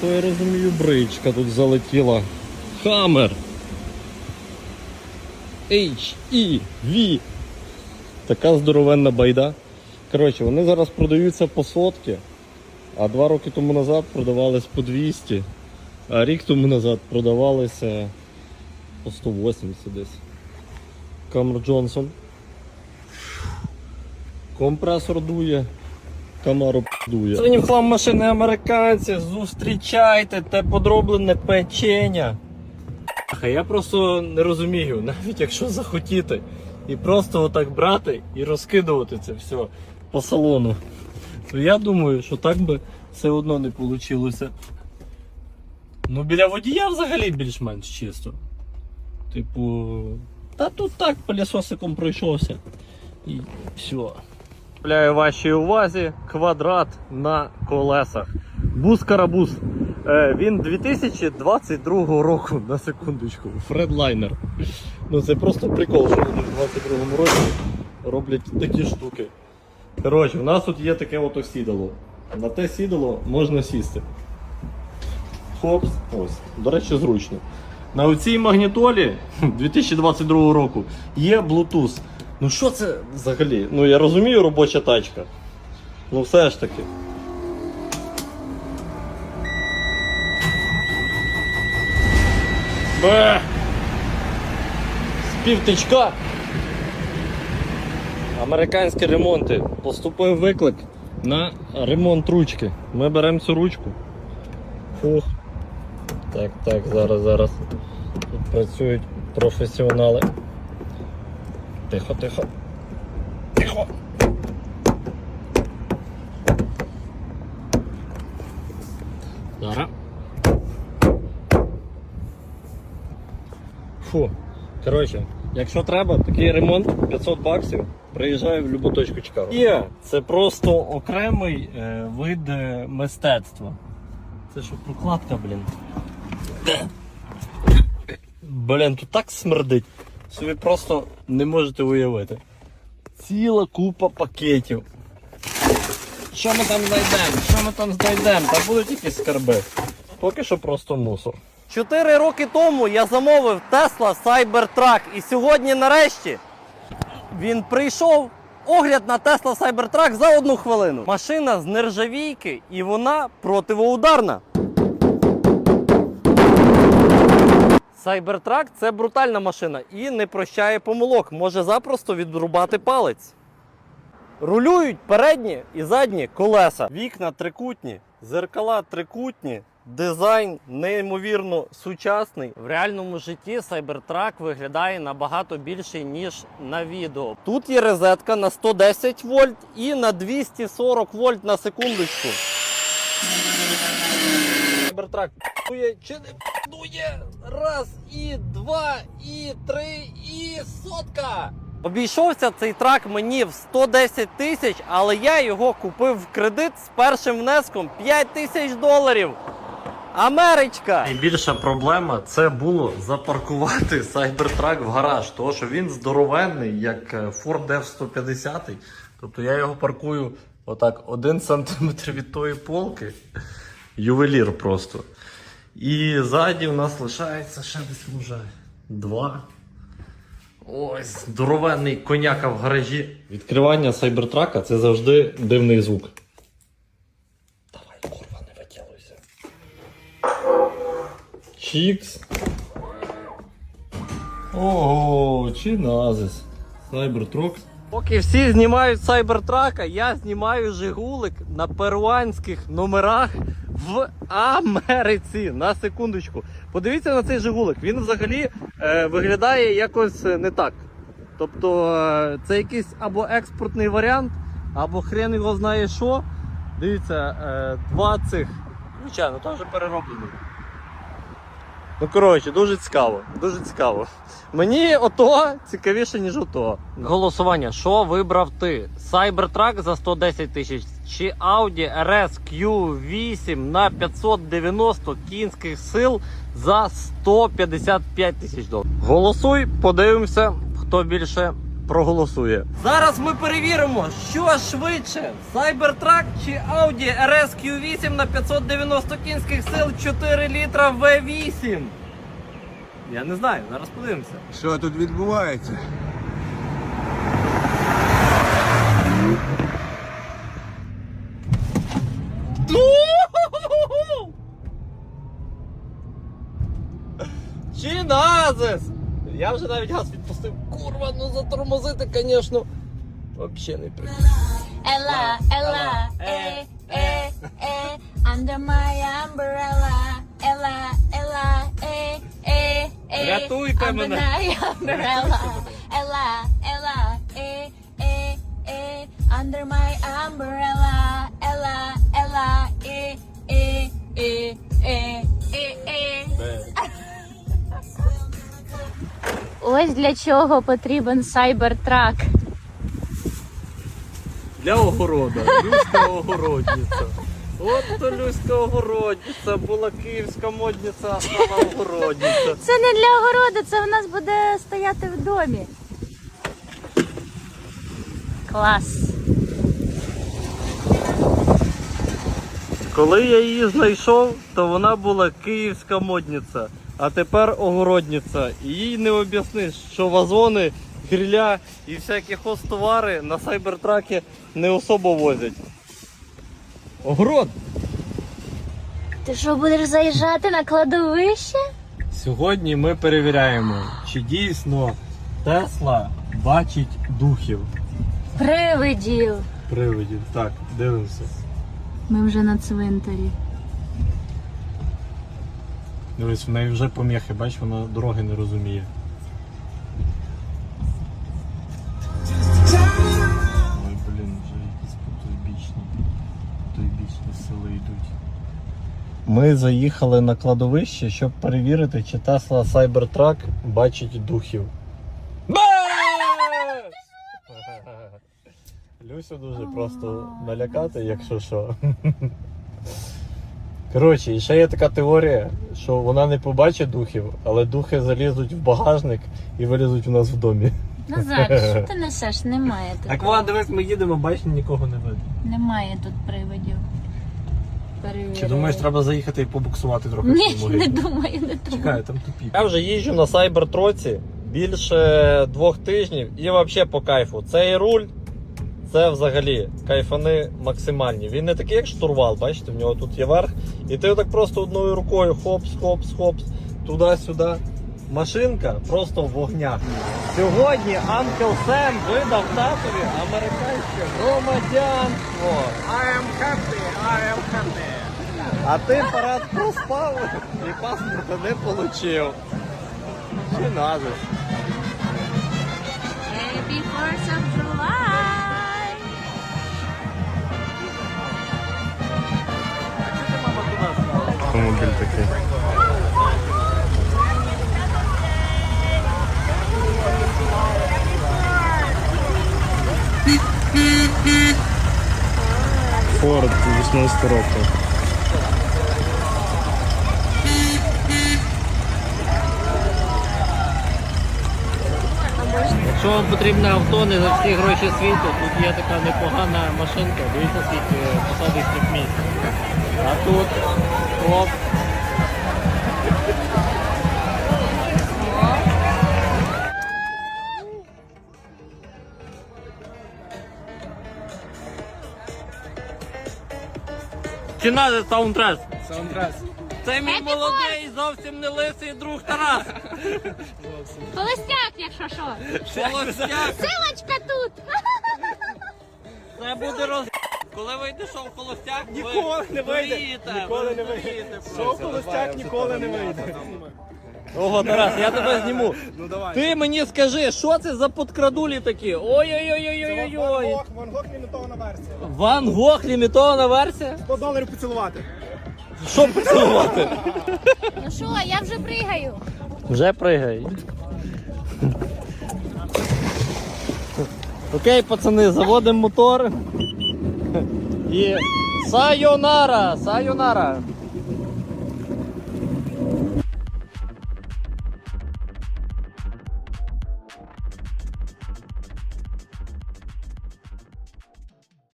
То я розумію, бричка тут залетіла. Хаммер. H, E, V. Така здоровенна байда. Коротше, вони зараз продаються по сотки, а два роки тому назад продавались по 200, а рік тому назад продавалися по 180 десь. Камер Джонсон. Компресор дує. Камару в хлам машини американців, зустрічайте те подроблене печення. Я просто не розумію, навіть якщо захотіти, і просто отак брати і розкидувати це все по салону. То я думаю, що так би все одно не вийшло. Ну, біля водія взагалі більш-менш чисто. Типу, та тут так пилісосиком пройшовся. І все. Представляю вашій увазі квадрат на колесах. Бус-карабус. Е, він 2022 року, на секундочку. Фредлайнер. Ну це просто прикол, що вони в 22 році роблять такі штуки. Коротше, у нас тут є таке ото сідало. На те сідало можна сісти. Хопс, ось. До речі, зручно. На оцій магнітолі 2022 року є Bluetooth. Ну що це взагалі? Ну я розумію робоча тачка. Ну все ж таки. Бе! З півтичка. Американські ремонти. Поступив виклик на ремонт ручки. Ми беремо цю ручку. Фух. Так, так, зараз, зараз. Тут працюють професіонали. Тихо, тихо. Тихо. Зараз. Фу. Коротше, якщо треба, такий ремонт 500 баксів. Приїжджаю в любу точку Чикаго. Є, це просто окремий е, вид е, мистецтва. Це що прокладка, блін. Блін, тут так смердить. Собі просто не можете уявити. Ціла купа пакетів. Що ми там знайдемо? Що ми там знайдемо? Та будуть якісь скарби. Поки що просто мусор. Чотири роки тому я замовив Tesla Cybertruck і сьогодні нарешті він прийшов. Огляд на Tesla Cybertruck за одну хвилину. Машина з нержавійки і вона противоударна. Cybertruck – це брутальна машина і не прощає помилок, може запросто відрубати палець. Рулюють передні і задні колеса. Вікна трикутні, зеркала трикутні, дизайн неймовірно сучасний. В реальному житті Cybertruck виглядає набагато більше, ніж на відео. Тут є розетка на 110 вольт і на 240 вольт на секундочку. Cybertruck дує чи не дує? Раз, і два, і три, і сотка. Обійшовся цей трак мені в 110 тисяч, але я його купив в кредит з першим внеском 5 тисяч доларів. Америчка! Найбільша проблема це було запаркувати Cybertruck в гараж, тому що він здоровенний, як е, Ford F-150. Тобто я його паркую отак один сантиметр від тої полки. Ювелір просто. І ззаді у нас лишається ще десь може два. Ось, здоровенний коняка в гаражі. Відкривання Cybertruck це завжди дивний звук. Давай, курва, не витягуйся. Чікс. Ого, чиназис. Cybertruck. Поки всі знімають Cybertruck, я знімаю Жигулик на перуанських номерах в Америці. На секундочку. Подивіться на цей Жигулик. Він взагалі е, виглядає якось е, не так. Тобто е, це якийсь або експортний варіант, або хрен його знає що. Дивіться, е, два цих. Звичайно, теж перероблено. Ну, коротше, дуже цікаво. Дуже цікаво. Мені ото цікавіше, ніж ото. Голосування. Що вибрав ти? Cybertruck за 110 тисяч чи Audi RS Q8 на 590 кінських сил за 155 тисяч доларів. Голосуй, подивимося, хто більше проголосує. Зараз ми перевіримо, що швидше: Cybertruck чи Audi RS Q8 на 590 кінських сил 4 літра V8. Я не знаю, зараз подивимося. Що тут відбувається? Чиназис! Я вже навіть газ відпустив. Курва, ну затормозити, звісно. Взагалі не прикольно. Ella, Ella, eh, eh, eh, under my umbrella. Ella, Ella, eh, eh, eh, Рятуйте under мене. my umbrella. Ella, Ella, eh, eh, eh, under my umbrella. Ella, Ella, eh, eh, eh, eh, Ось для чого потрібен сайбертрак. Для огорода. Люська огородниця. От то Люська огородниця, була київська модниця, а стала огородниця. Це не для огороду, це в нас буде стояти в домі. Клас. Коли я її знайшов, то вона була київська модниця, а тепер огородниця. І їй не об'ясниш, що вазони, гриля і всякі хостовари на сайбертракі не особо возять. Огород! Ти що будеш заїжджати на кладовище? Сьогодні ми перевіряємо, чи дійсно Тесла бачить духів. Привидів. Привидів. Так, дивимося. Ми вже на цвинтарі. Дивись, в неї вже поміхи, бач, вона дороги не розуміє. Ой, блін, вже якісь потойбічні, потойбічні сили йдуть. Ми заїхали на кладовище, щоб перевірити, чи Tesla Cybertruck бачить духів. Люсю дуже просто налякати, якщо що. Коротше, і ще є така теорія, що вона не побачить духів, але духи залізуть в багажник і вилізуть у нас в домі. Назар, що ти несеш? Немає тут. Так вона дивись, ми їдемо, бачиш, нікого не видно. Немає тут привидів. Перевіряю. Чи думаєш, треба заїхати і побуксувати трохи? в Ні, не могилу? думаю, не думаю. Чекай, там тупік. Я вже їжджу на сайбертроці більше двох тижнів і взагалі по кайфу. Цей руль це взагалі кайфани максимальні. Він не такий, як штурвал, бачите, в нього тут є верх. І ти отак просто одною рукою хопс, хопс, хопс, туди-сюди. Машинка просто в вогнях. Сьогодні Анкл Сем видав татові американське громадянство. I am happy, I am happy. А ти парад проспав і паспорта не отримав. Чи надо? Happy 4th Автомобіль такий. Форд 80 років. Якщо вам потрібне авто не за всі гроші світу, тут є така непогана машинка, дивіться скільки посадочних місць. А тут оп. Чи надо саундтрес? Саундтрес. Це мій молодий, зовсім не лисий друг Тарас. Холостяк, якщо що. Холостяк. Силочка тут! Це буде роз... Коли вийде шоу холостяк, Ніколи не вийде. дурієте, Ніколи ви не вийде. дурієте Шоу холостяк ніколи не вийде. Ого, Тарас, я тебе зніму. Ну давай. Ти мені скажи, що це за подкрадулі такі? Ой-ой-ой-ой-ой-ой. Ван Гог лімітована версія. Ван Гог лімітована версія? 100 доларів поцілувати. Що поцілувати? Ну що, я вже пригаю. Вже пригай. Окей, пацани, заводимо мотор. І сайонара, сайонара.